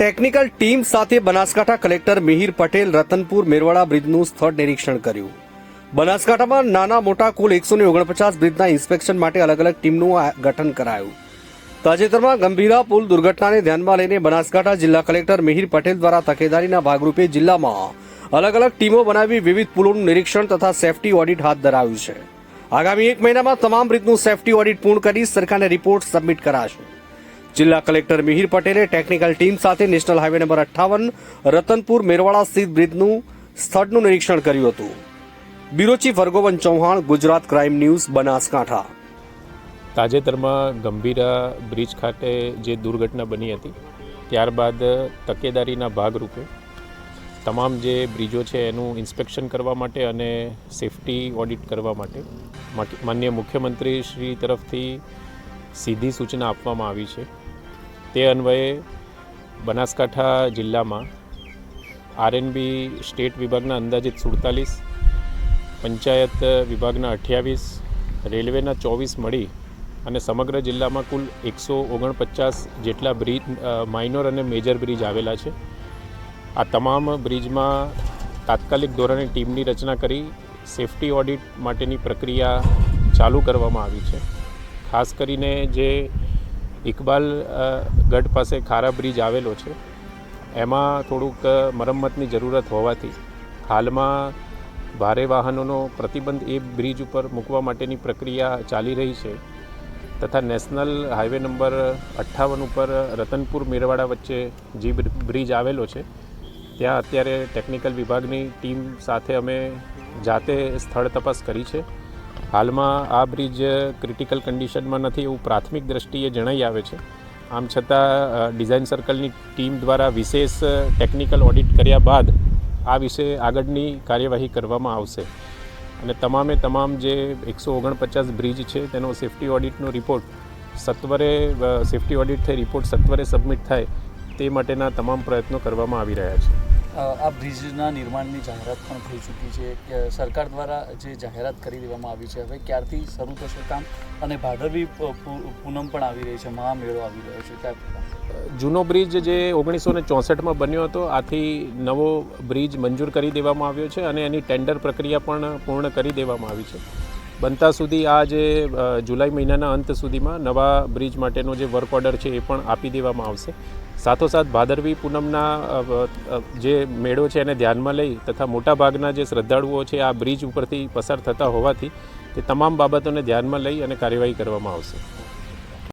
Technical team સાથે Banaskantha collector Mihir Patel Ratanpur Merwada બ્રિજનું સ્થળ નિરીક્ષણ કર્યું. બનાસકાંઠામાં નાના મોટા કુલ એકસો ઓગણપચાસ બ્રિજના ઇન્સ્પેક્શન માટે અલગ અલગ ટીમનું ગઠન કરાયું. તાજેતરમાં ગંભીરા પુલ દુર્ઘટનાને ધ્યાનમાં લઈને બનાસકાંઠા જિલ્લા કલેક્ટર મિહિર પટેલ દ્વારા તકેદારીના ભાગરૂપે જિલ્લામાં અલગ અલગ ટીમો બનાવી વિવિધ પુલોનું નિરીક્ષણ તથા સેફટી ઓડિટ હાથ ધરાવ્યું છે. આગામી એક મહિનામાં તમામ બ્રિજનું સેફટી ઓડિટ પૂર્ણ કરી સરકારને રિપોર્ટ સબમિટ કરાશે. જિલ્લા કલેક્ટર મિહિર પટેલે ટેકનિકલ ટીમ સાથે નેશનલ હાઈવે નંબર અઠ્ઠાવન, રતનપુર, મેરવાડા સ્થિત બ્રિજનું સ્થળનું નિરીક્ષણ કર્યું હતું. Bureau chief Hargovan Chauhan, Gujarat crime news, Banaskantha. તાજેતરમાં ગંભીરા બ્રિજ ખાતે જે દુર્ઘટના બની હતી, ત્યારબાદ તકેદારીના ભાગરૂપે તમામ જે બ્રિજો છે એનું ઇન્સ્પેક્શન કરવા માટે અને સેફટી ઓડિટ કરવા માટે માન્ય મુખ્યમંત્રી શ્રી તરફથી સીધી સૂચના આપવામાં આવી છે. તે અન્વયે બનાસકાંઠા જિલ્લામાં આરએનબી સ્ટેટ વિભાગના અંદાજિત સુડતાલીસ, પંચાયત વિભાગના અઠ્યાવીસ, રેલવેના ચોવીસ મળી અને સમગ્ર જિલ્લામાં કુલ એકસો ઓગણપચાસ જેટલા બ્રિજ માઇનોર અને મેજર બ્રિજ આવેલા છે. આ તમામ બ્રિજમાં તાત્કાલિક ધોરણે ટીમની રચના કરી સેફટી ઓડિટ માટેની પ્રક્રિયા ચાલુ કરવામાં આવી છે. ખાસ કરીને જે ઇકબાલ ગઢ પાસે ખારા બ્રિજ આવેલો છે. એમાં થોડુંક મરમ્મતની જરૂરત હોવાથી હાલમાં ભારે વાહનોનો પ્રતિબંધ એ બ્રિજ ઉપર મૂકવા માટેની પ્રક્રિયા ચાલી રહી છે તથા નેશનલ હાઈવે નંબર અઠ્ઠાવન ઉપર રતનપુર મેરવાડા વચ્ચે જે બ્રિજ આવેલો છે, ત્યાં અત્યારે ટેકનિકલ વિભાગની ટીમ સાથે અમે જાતે સ્થળ તપાસ કરી છે. હાલમાં આ બ્રિજ ક્રિટિકલ કન્ડિશનમાં નથી એવું પ્રાથમિક દ્રષ્ટિએ જણાઈ આવે છે. આમ છતાં ડિઝાઇન સર્કલની ટીમ દ્વારા વિશેષ ટેકનિકલ ઓડિટ કર્યા બાદ આ વિશે આગળની કાર્યવાહી કરવામાં આવશે. અને તમામે તમામ જે એકસો ઓગણપચાસ બ્રિજ છે, તેનો સેફટી ઓડિટનો રિપોર્ટ સત્વરે સેફ્ટી ઓડિટ થઈ, રિપોર્ટ સત્વરે સબમિટ થાય તે માટેના તમામ પ્રયત્નો કરવામાં આવી રહ્યા છે. આ બ્રિજના નિર્માણની જાહેરાત પણ થઈ ચૂકી છે કે સરકાર દ્વારા જે જાહેરાત કરી દેવામાં આવી છે, હવે ક્યારથી શરૂ થશે કામ? અને ભાદરવી પૂનમ પણ આવી રહી છે, મહામેળો આવી રહ્યો છે જૂનો બ્રિજ જે ઓગણીસો ને ચોસઠમાં બન્યો હતો, આથી નવો બ્રિજ મંજૂર કરી દેવામાં આવ્યો છે અને એની ટેન્ડર પ્રક્રિયા પણ પૂર્ણ કરી દેવામાં આવી છે. બનતા સુધી આ જે જુલાઈ મહિનાના અંત સુધીમાં નવા બ્રિજ માટેનો જે વર્ક ઓર્ડર છે એ પણ આપી દેવામાં આવશે. સાથોસાથ ભાદરવી પૂનમના જે મેળો છે એને ધ્યાનમાં લઈ તથા મોટાભાગના જે શ્રદ્ધાળુઓ છે આ બ્રિજ ઉપરથી પસાર થતા હોવાથી તે તમામ બાબતોને ધ્યાનમાં લઈ અને કાર્યવાહી કરવામાં આવશે.